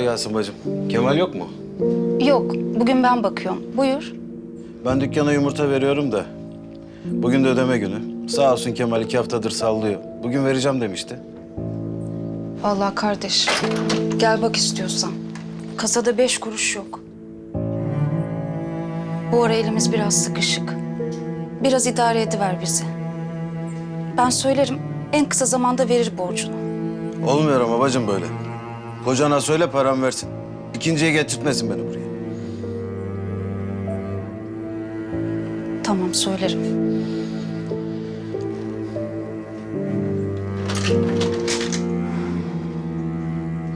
Kolay gelsin bacım. Kemal yok mu? Yok, bugün ben bakıyorum. Buyur. Ben dükkana yumurta veriyorum da. Bugün de ödeme günü. Sağ olsun Kemal iki haftadır sallıyor. Bugün vereceğim demişti. Vallahi kardeş, gel bak istiyorsan. Kasada beş kuruş yok. Bu ara elimiz biraz sıkışık. Biraz idare ediver bizi. Ben söylerim, en kısa zamanda verir borcunu. Olmuyor ama bacım böyle. Kocana söyle param versin. İkinciye getirtmesin beni buraya. Tamam, söylerim.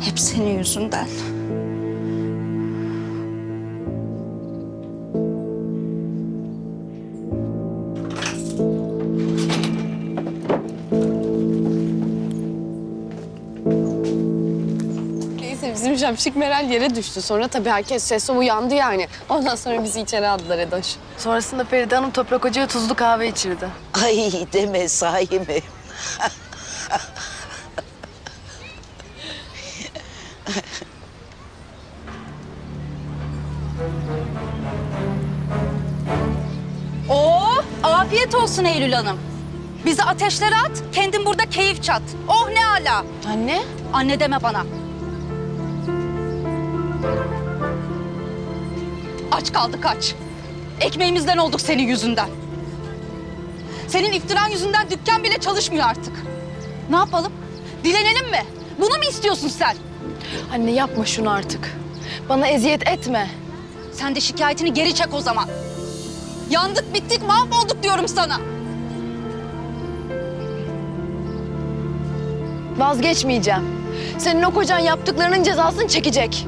Hep senin yüzünden. Bizim şapşik Meral yere düştü. Sonra tabii herkes sesle uyandı yani. Ondan sonra bizi içeri aldılar Edoş. Sonrasında Feride Hanım Toprak Hoca'ya tuzlu kahve içirdi. Ay deme sahi mi? Oo, afiyet olsun Eylül Hanım. Bizi ateşlere at, kendin burada keyif çat. Oh ne ala. Anne? Anne deme bana. Aç kaldık aç. Ekmeğimizden olduk senin yüzünden. Senin iftiran yüzünden dükkan bile çalışmıyor artık. Ne yapalım? Dilenelim mi? Bunu mu istiyorsun sen? Anne yapma şunu artık. Bana eziyet etme. Sen de şikayetini geri çek o zaman. Yandık bittik mahvolduk diyorum sana. Vazgeçmeyeceğim. Senin o kocan yaptıklarının cezasını çekecek.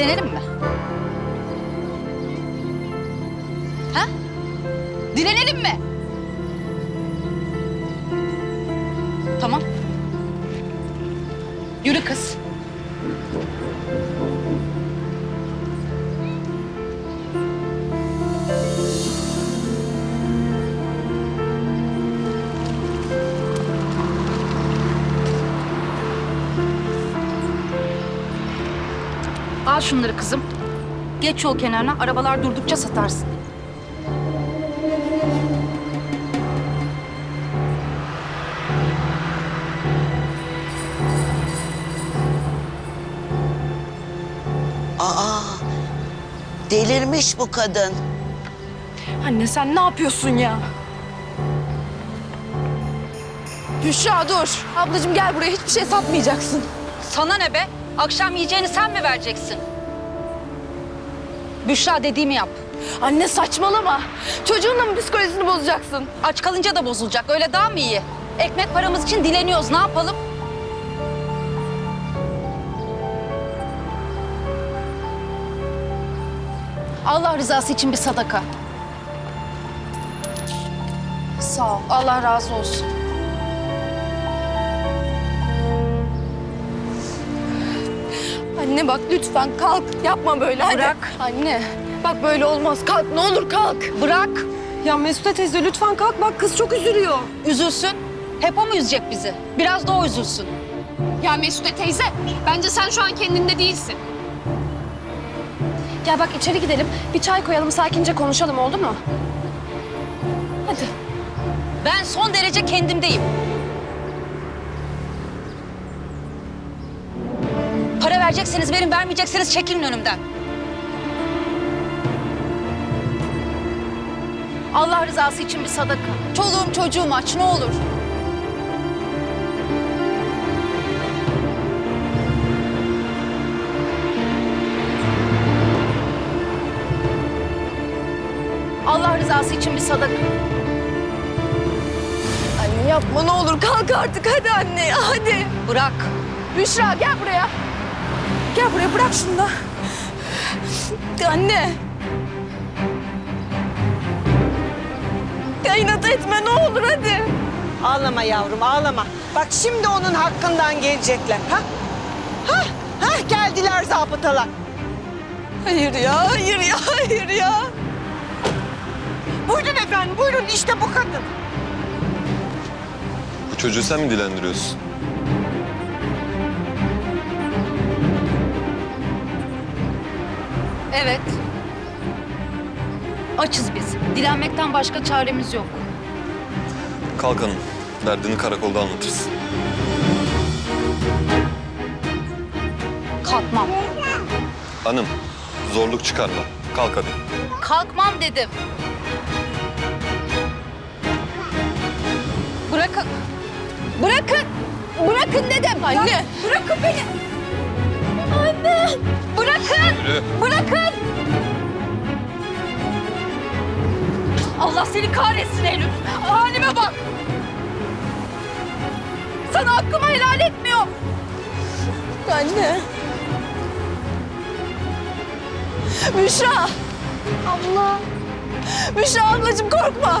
Dilenelim mi? Ha? Dilenelim mi? Al şunları kızım. Geç yol kenarına. Arabalar durdukça satarsın. Aa, delirmiş bu kadın. Anne sen ne yapıyorsun ya? Büşra dur. Ablacığım gel buraya hiçbir şey satmayacaksın. Sana ne be? Akşam yiyeceğini sen mi vereceksin? Büşra dediğimi yap. Anne saçmalama. Çocuğun da mı psikolojisini bozacaksın? Aç kalınca da bozulacak. Öyle daha mı iyi? Ekmek paramız için dileniyoruz. Ne yapalım? Allah rızası için bir sadaka. Sağ ol. Allah razı olsun. Anne bak lütfen kalk. Yapma böyle. hadi. Bırak. Anne bak böyle olmaz. Kalk ne olur kalk. Bırak. Ya Mesude teyze lütfen kalk. Bak kız çok üzülüyor. Üzülsün. Hep o mu üzecek bizi? Biraz da o üzülsün. Ya Mesude teyze, bence sen şu an kendinde değilsin. Gel bak içeri gidelim. Bir çay koyalım sakince konuşalım oldu mu? Hadi. Ben son derece kendimdeyim. Para verecekseniz verin, vermeyecekseniz çekilin önümden. Allah rızası için bir sadaka. Çoluğum çocuğum aç ne olur. Allah rızası için bir sadaka. Anne yapma ne olur kalk artık hadi anne hadi. Bırak. Büşra gel buraya. Gel buraya bırak şunu da. Anne. Ya inat etme ne olur hadi. Ağlama yavrum ağlama. Bak şimdi onun hakkından gelecekler. Ha? Ha? Ha geldiler zabıtalar. Hayır ya hayır ya hayır ya. Buyurun efendim buyurun işte bu kadın. Bu çocuğu sen mi dilendiriyorsun? Evet. Açız biz. Dilenmekten başka çaremiz yok. Kalk hanım. Derdini karakolda anlatırsın. Kalkmam. Hanım, zorluk çıkarma. Kalk hadi. Kalkmam dedim. Bırakın. Bırakın. Bırakın dedim. Anne. bırakın beni. Bırakın. Yürü. Bırakın. Allah seni kahretsin Eylül. Halime bak. Sana hakkımı helal etmiyorum. Anne. Büşra. Abla. Büşra ablacığım korkma.